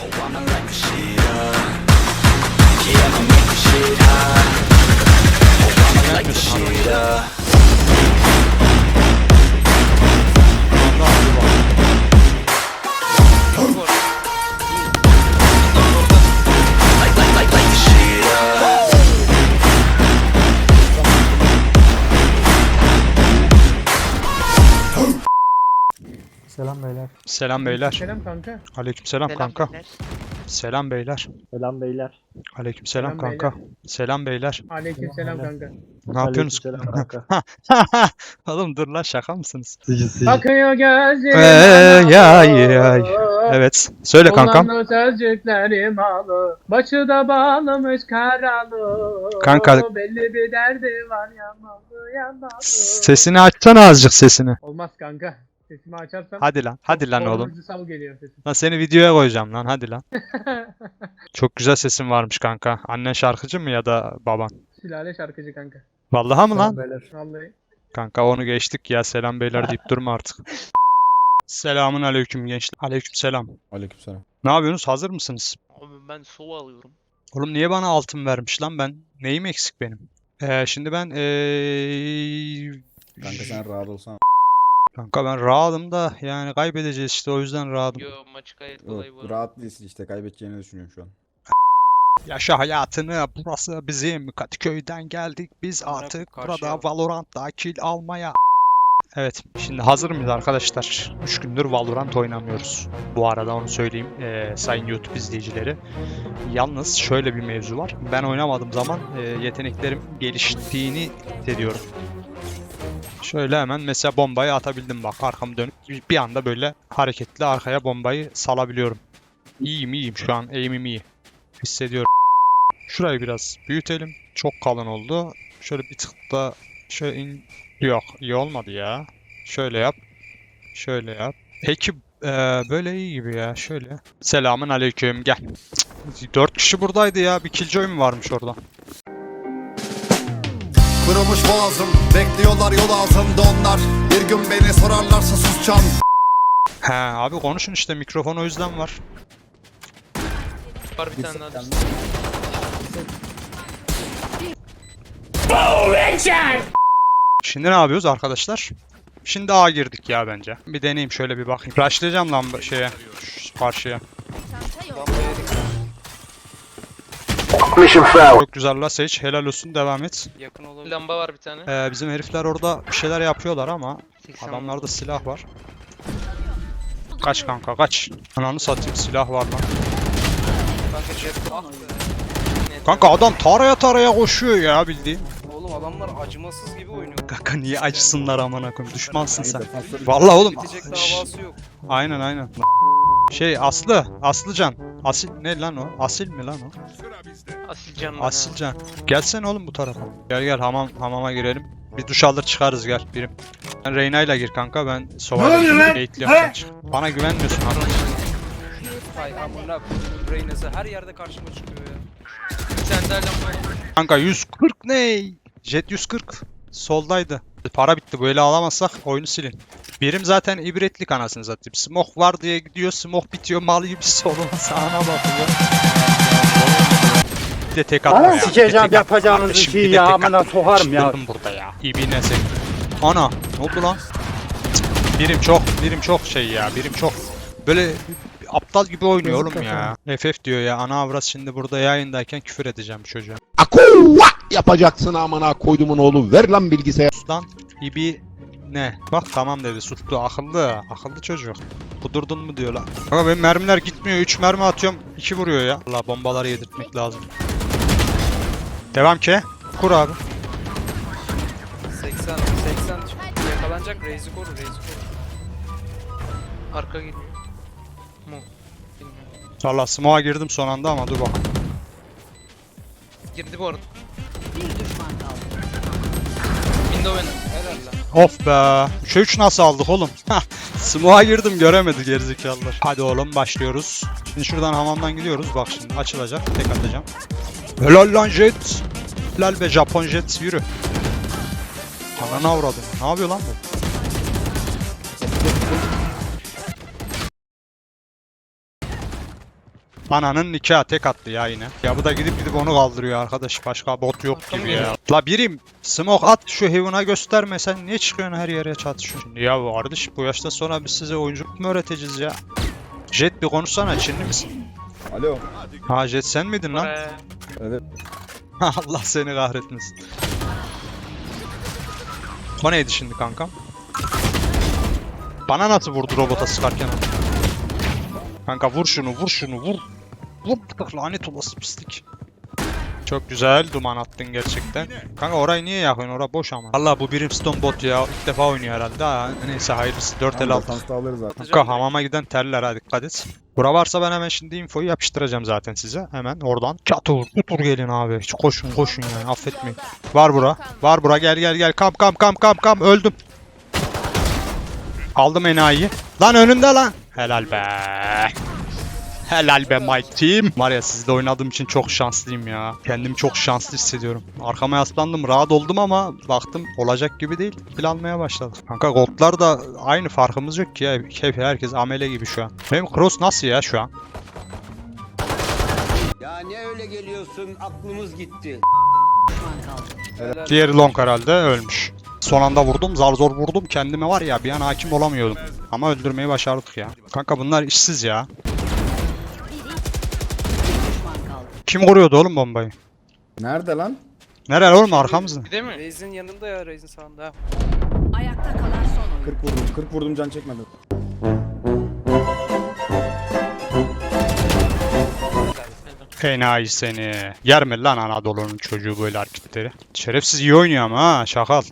Uh, oh, I'ma light the shit up. Yeah, I'ma make the shit hot. Oh, I'ma light the shit up. Selam beyler. Selam beyler. Selam kanka. Aleykümselam kanka. beyler. Selam beyler. Selam beyler. Aleykümselam Selam kanka. Selam beyler. Aleyküm selam kanka. Ne yapıyorsunuz? Aleykümselam kanka. Oğlum dur lan şaka mısınız? Akıyor gözlerim. Ey, ay, ay. Evet. Söyle kankam. Sözcüklerim alı. Başı da bağlamış karalı. Kanka- Belli bir derdi var yamalı yamalı. Sesini açsana azıcık sesini. Olmaz kanka. Sesimi açarsam. Hadi lan. Hadi lan oğlum. Sal geliyor sesim. Lan seni videoya koyacağım lan. Hadi lan. Çok güzel sesin varmış kanka. Annen şarkıcı mı ya da baban? Sülale şarkıcı kanka. Vallahi mı lan? Beyler. Vallahi. Kanka onu geçtik ya. Selam beyler deyip durma artık. Selamun aleyküm gençler. Aleyküm selam. Aleykümselam. Ne yapıyorsunuz? Hazır mısınız? Abi ben sova alıyorum. Oğlum niye bana altın vermiş lan ben? Neyim eksik benim? Ee, şimdi ben ee... Kanka sen rahat olsan. Kanka ben rahatım da yani kaybedeceğiz işte o yüzden rahatım. Yo maç gayet kolay bu Yok, arada. rahat değilsin işte kaybedeceğini düşünüyorum şu an. Yaşa hayatını burası bizim Kadıköy'den geldik biz artık karşıya burada bak. Valorant'ta kill almaya. Evet şimdi hazır mıyız arkadaşlar? 3 gündür Valorant oynamıyoruz. Bu arada onu söyleyeyim ee, sayın YouTube izleyicileri. Yalnız şöyle bir mevzu var. Ben oynamadığım zaman ee, yeteneklerim geliştiğini hissediyorum. Şöyle hemen mesela bombayı atabildim bak arkamı dönüp bir anda böyle hareketli arkaya bombayı salabiliyorum. İyiyim iyiyim şu an aim'im iyi. Hissediyorum. Şurayı biraz büyütelim. Çok kalın oldu. Şöyle bir tık da şöyle in... Yok iyi olmadı ya. Şöyle yap. Şöyle yap. Peki eee, böyle iyi gibi ya. Şöyle. Selamın aleyküm gel. Dört kişi buradaydı ya. Bir killjoy mu varmış orada? Kırılmış boğazım Bekliyorlar yol ağzımda onlar Bir gün beni sorarlarsa susacağım He abi konuşun işte mikrofon o yüzden var. Var bir tane daha. düştü. Şimdi ne yapıyoruz arkadaşlar? Şimdi A girdik ya bence. Bir deneyeyim şöyle bir bakayım. Rushlayacağım lan bu şeye. şu Karşıya. Çok güzel la Sage. Helal olsun devam et. Yakın olabilir. Lamba var bir tane. Ee, bizim herifler orada bir şeyler yapıyorlar ama 80 adamlarda silah var. Kaç kanka kaç. Ananı satayım silah var lan. Kanka jet ah be. Kanka adam taraya taraya koşuyor ya bildiğin. Oğlum adamlar acımasız gibi oynuyor. Kanka niye acısınlar amına koyayım düşmansın sen. Vallahi oğlum. Bitecek davası yok. Aynen aynen. Şey Aslı, Aslıcan. Asil ne lan o? Asil mi lan o? Asil canlı. Asilcan. Gelsene oğlum bu tarafa. Gel gel hamam hamama girelim. Bir duş alır çıkarız gel birim. Sen Reyna ile gir kanka ben Sova'yla gate'liyorum sen çık. Bana güvenmiyorsun arkadaş. Hay amına koyduğum Reyna'sı her yerde karşıma çıkıyor ya. Daha lamba var. Kanka 140 ne? Jet 140. Soldaydı. Para bitti bu eli alamazsak oyunu silin. Birim zaten ibretlik anasını satayım. Smoke var diye gidiyor, smoke bitiyor, mal gibi soluna sağına bakıyor. Bir de tek atma ya. Sikeceğim yapacağınız işi ya amına atma. sokarım ya. Çıldırdım burada ya. İbine sen. Ana ne oldu lan? Cık, Birim çok, birim çok şey ya, birim çok. Böyle aptal gibi oynuyor oğlum ya. FF diyor ya, ana avrat şimdi burada yayındayken küfür edeceğim çocuğa. Akuvva yapacaksın amına koydumun oğlu. Ver lan bilgisayar. Lan ibi ne? Bak tamam dedi sustu akıllı akıllı çocuk. Kudurdun mu diyor lan. Ama benim mermiler gitmiyor 3 mermi atıyorum 2 vuruyor ya. Allah bombaları yedirtmek lazım. Devam ki. Kur abi. 80 80 yakalanacak Reis'i koru Reis'i koru. Arka geliyor. Mu. Bilmiyorum. Valla smoke'a girdim son anda ama dur bakalım. Girdi bu arada. Window benim. Helal lan. Of be. 3'e 3 nasıl aldık oğlum? Hah, Smoke'a girdim göremedi gerizekalılar. Hadi oğlum başlıyoruz. Şimdi şuradan hamamdan gidiyoruz. Bak şimdi açılacak. Tek atacağım. Helal lan jet. Helal be Japon jet yürü. Ananı avradım. Ne yapıyor lan bu? Ananın nikahı tek attı ya yine. Ya bu da gidip gidip onu kaldırıyor arkadaş. Başka bot yok gibi ya. La birim smoke at şu heaven'a gösterme sen niye çıkıyorsun her yere çatışıyorsun? Ya kardeş bu yaşta sonra biz size oyunculuk mu öğreteceğiz ya? Jet bir konuşsana Çinli misin? Alo. Ha Jet sen miydin lan? Ee, Evet. Allah seni kahretmesin. O neydi şimdi kankam? Bana nasıl vurdu robota sıkarken? Kanka vur şunu vur şunu vur. Vur lanet olası pislik. Çok güzel duman attın gerçekten. Kanka orayı niye yakıyorsun? Ora boş ama. Allah bu Brimstone bot ya. İlk defa oynuyor herhalde. Ha, neyse hayırlısı 4 el altı. Kanka hamama giden terler ha dikkat et. Bura varsa ben hemen şimdi infoyu yapıştıracağım zaten size. Hemen oradan. Çatır tutur gelin abi. Hiç koşun koşun yani affetmeyin. Var bura. Var bura gel gel gel. Kam kam kam kam kam öldüm. Aldım enayiyi. Lan önünde lan. Helal be. Helal be my team. Var ya sizle oynadığım için çok şanslıyım ya. Kendimi çok şanslı hissediyorum. Arkama yaslandım rahat oldum ama baktım olacak gibi değil. Planlamaya başladık. Kanka goldlar da aynı farkımız yok ki ya. Hep herkes amele gibi şu an. Benim cross nasıl ya şu an? Ya ne öyle geliyorsun aklımız gitti. Diğeri long herhalde ölmüş. Son anda vurdum zar zor vurdum kendime var ya bir an hakim olamıyordum. Ama öldürmeyi başardık ya. Kanka bunlar işsiz ya. Kim kuruyordu oğlum bombayı? Nerede lan? Nerede oğlum arkamızda? bir de mi? Reis'in yanında ya Reis'in sağında. ha. Ayakta kalan son oyun. 40 vurdum. 40 vurdum can çekmedi. Enayi seni. Yer mi lan Anadolu'nun çocuğu böyle hareketleri? Şerefsiz iyi oynuyor ama ha şakal.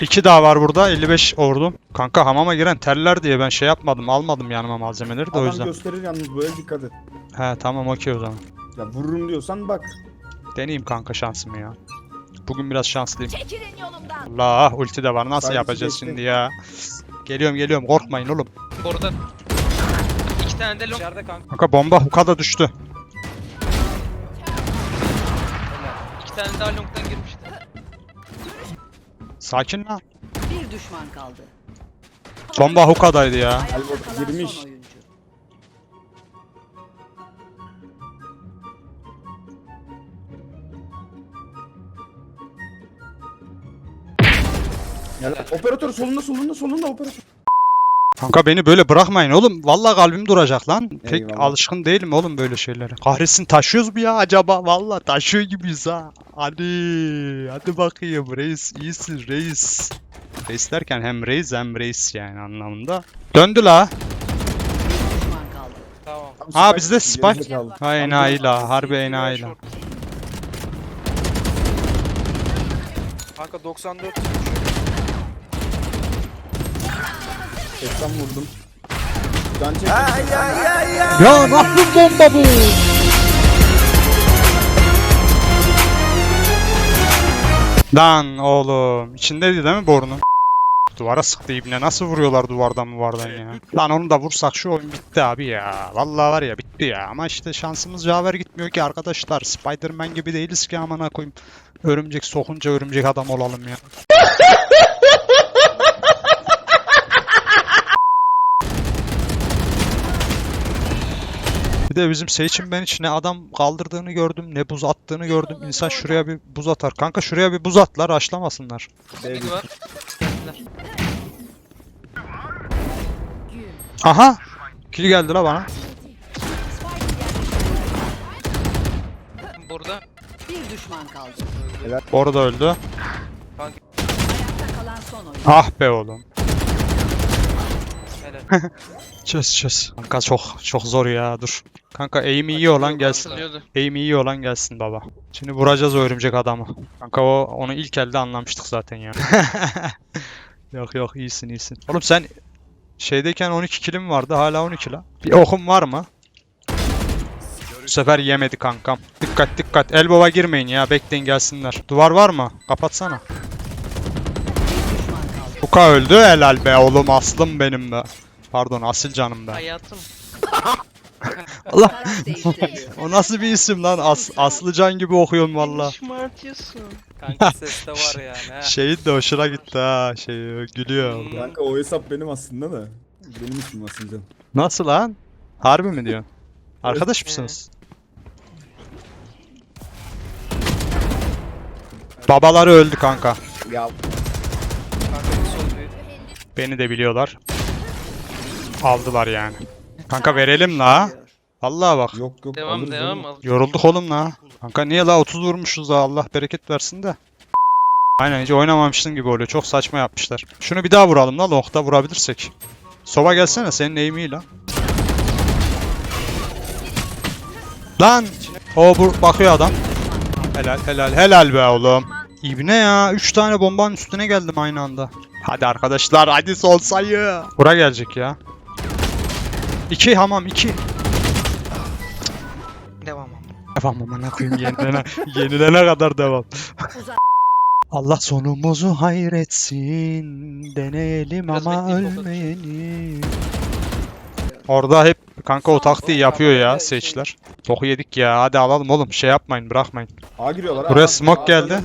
İki daha var burada 55 ordum. Kanka hamama giren terler diye ben şey yapmadım almadım yanıma malzemeleri de o Adam yüzden. gösterir yalnız böyle dikkat et. He tamam okey o zaman. Ya vururum diyorsan bak. Deneyeyim kanka şansımı ya. Bugün biraz şanslıyım. Çekilin yolumdan. Allah ulti de var nasıl Sadece yapacağız geçti. şimdi ya. Geliyorum geliyorum korkmayın oğlum. Orada iki tane de long. İçeride kanka. Kanka bomba hukada düştü. iki tane daha long'dan girmişti. Sakin lan. Bir düşman kaldı. Bomba hukadaydı ya. Ayakta kalan girmiş. son oyuncu. Ya, operatör solunda solunda solunda operatör. Kanka beni böyle bırakmayın oğlum. Vallahi kalbim duracak lan. Pek Eyvallah. alışkın değilim oğlum böyle şeylere. Kahretsin taşıyoruz mu ya acaba? Vallahi taşıyor gibiyiz ha. Hadi. Hadi bakayım reis. iyisin reis. Reis derken hem reis hem reis yani anlamında. Döndü la. Tamam. Tam Ha, bizde spike. gerizekalı. Ha enayi la. Harbi enayi la. Kanka 94 80 vurdum. Can çek. Ya nasıl bomba bu? Lan oğlum. içindeydi değil mi borunun? Duvara sıktı ibne. Nasıl vuruyorlar duvardan duvardan ya? Lan onu da vursak şu oyun bitti abi ya. Vallahi var ya bitti ya. Ama işte şansımız yaver gitmiyor ki arkadaşlar. Spider-Man gibi değiliz ki amına koyayım. Örümcek sokunca örümcek adam olalım ya. Bir de bizim Seyçin ben hiç ne adam kaldırdığını gördüm ne buz attığını gördüm. İnsan şuraya bir buz atar. Kanka şuraya bir buz atlar var. Geldiler. Aha! Kill geldi la bana. Burada. Bir düşman kaldı. Orada öldü. Ayakta kalan son oyuncu. Ah be oğlum. Helal. Çöz çöz. Kanka çok çok zor ya dur. Kanka aim iyi olan gelsin. Aim iyi olan gelsin baba. Şimdi vuracağız o örümcek adamı. Kanka o onu ilk elde anlamıştık zaten ya. yok yok iyisin iyisin. Oğlum sen şeydeyken 12 kilim vardı hala 12 la. Bir okum var mı? Bu sefer yemedi kankam. Dikkat dikkat. Elbow'a girmeyin ya. Bekleyin gelsinler. Duvar var mı? Kapatsana. Kuka öldü. Helal be oğlum aslım benim be. Pardon asil canım be. Hayatım. Allah. O nasıl bir isim lan? As Aslıcan gibi okuyorum valla. Kanka ses de var yani. he. Şeyin de hoşuna gitti ha. Şey gülüyor. Hmm. Kanka o hesap benim aslında da. Benim ismim aslında. Nasıl lan? Harbi mi diyorsun? Arkadaş mısınız? Babaları öldü kanka. Ya Kanka bir sol büyük. Beni de biliyorlar. Aldılar yani. Kanka verelim la. Vallahi bak. yok yok Devam alırız devam oğlum. al. Yorulduk oğlum la. Kanka niye la 30 vurmuşuz da Allah bereket versin de. Aynen hiç oynamamışsın gibi oluyor. Çok saçma yapmışlar. Şunu bir daha vuralım la long'da vurabilirsek. Sova gelsene senin aim'i lan. Lan! O bu bakıyor adam. Helal helal helal be oğlum. İbne ya 3 tane bombanın üstüne geldim aynı anda. Hadi arkadaşlar hadi son sayı. Bura gelecek ya. 2 hamam 2. Devam. Devam amına koyayım yenilene, yenilene kadar devam. Allah sonumuzu hayretsin. Deneyelim Biraz ama bekleyip ölmeyelim. Orada hep kanka o taktiği yapıyor ya seçler. Toku yedik ya. Hadi alalım oğlum. Şey yapmayın, bırakmayın. A giriyorlar. Buraya smoke geldi.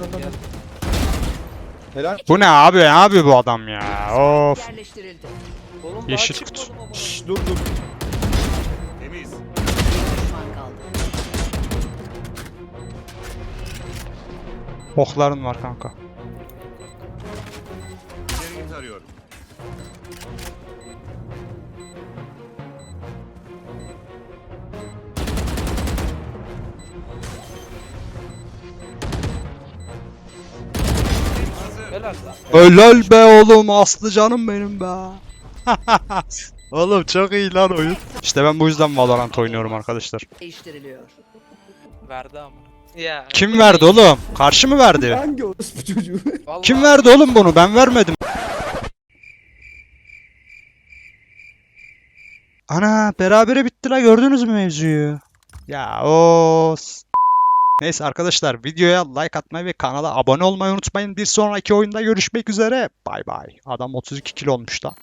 Helal. Bu ne abi? Ne abi bu adam ya? Of. Yerleştirildi. Oğlum daha Yeşil çıkmadım kutu. ama. Şşş dur dur. Bir düşman kaldı. Okların var kanka. Helal lan. Helal be oğlum aslı canım benim be. oğlum çok iyi lan oyun. İşte ben bu yüzden Valorant oynuyorum arkadaşlar. Değiştiriliyor. Verdi ama. Ya. Kim verdi oğlum? Karşı mı verdi? Hangi orospu çocuğu? Vallahi Kim verdi oğlum bunu? Ben vermedim. Ana berabere bitti la gördünüz mü mevzuyu? Ya o Neyse arkadaşlar videoya like atmayı ve kanala abone olmayı unutmayın. Bir sonraki oyunda görüşmek üzere. Bay bay. Adam 32 kilo olmuş da.